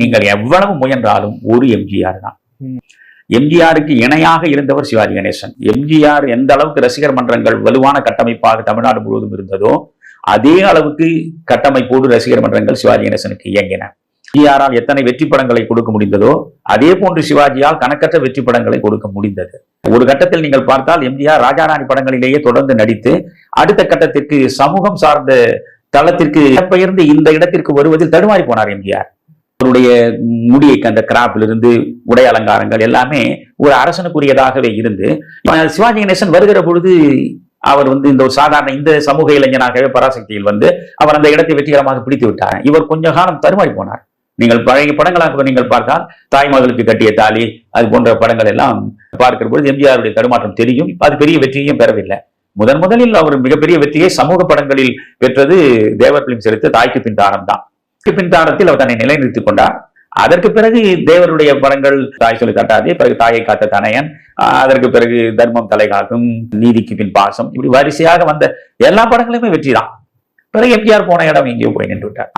நீங்கள் எவ்வளவு முயன்றாலும் ஒரு எம்ஜிஆர் தான். எம்ஜிஆருக்கு இணையாக இருந்தவர் சிவாஜி கணேசன். எம்ஜிஆர் எந்த அளவுக்கு ரசிகர் மன்றங்கள் வலுவான கட்டமைப்பாக தமிழ்நாடு முழுவதும் இருந்ததோ அதே அளவுக்கு கட்டமைப்போடு ரசிகர் மன்றங்கள் சிவாஜி கணேசனுக்கு இயங்கின. எம்ஜிஆரால் எத்தனை வெற்றி படங்களை கொடுக்க முடிந்ததோ அதே போன்று சிவாஜியால் கணக்கற்ற வெற்றி படங்களை கொடுக்க முடிந்தது. ஒரு கட்டத்தில் நீங்கள் பார்த்தால் எம்ஜிஆர் ராஜாராணி படங்களிலேயே தொடர்ந்து நடித்து அடுத்த கட்டத்திற்கு சமூகம் சார்ந்த தளத்திற்கு இடம்பெயர்ந்து இந்த இடத்திற்கு வருவதில் தடுமாறி போனார் எம்ஜிஆர் அவருடைய முடியை அந்த கிராப்ல இருந்து உடை அலங்காரங்கள் எல்லாமே ஒரு அரசனுக்குரியதாகவே இருந்து சிவாஜி கணேசன் வருகிற பொழுது அவர் வந்து இந்த ஒரு சாதாரண இந்த சமூக இளைஞனாகவே பராசக்தியில் வந்து அவர் அந்த இடத்தை வெற்றிகரமாக பிடித்து விட்டார். இவர் கொஞ்ச காலம் தருமாறி போனார். நீங்கள் பழைய படங்களாக நீங்கள் பார்த்தால் தாய்மகளுக்கு கட்டிய தாலி அது போன்ற படங்கள் எல்லாம் பார்க்கிற பொழுது எம்ஜிஆருடைய தடுமாற்றம் தெரியும். அது பெரிய வெற்றியையும் பெறவில்லை. முதன் முதலில் அவர் மிகப்பெரிய வெற்றியை சமூக படங்களில் பெற்றது தேவர் பிலிம்ஸ் எடுத்து தாய்க்கு பின் தாரம் தான். தாய்க்கு அவர் தன்னை நிலைநிறுத்திக் கொண்டார். அதற்கு பிறகு தேவருடைய படங்கள் தாய் சொல்லி காட்டாதே பிறகு தாயை காத்த தனையன் அதற்கு பிறகு தர்மம் தலை காக்கும் நீதிக்கு பின் பாசம் இப்படி வரிசையாக வந்த எல்லா படங்களுமே வெற்றி தான் பிறகு எம்ஜிஆர் போன இடம் எங்கேயோ போய் நின்று விட்டார்.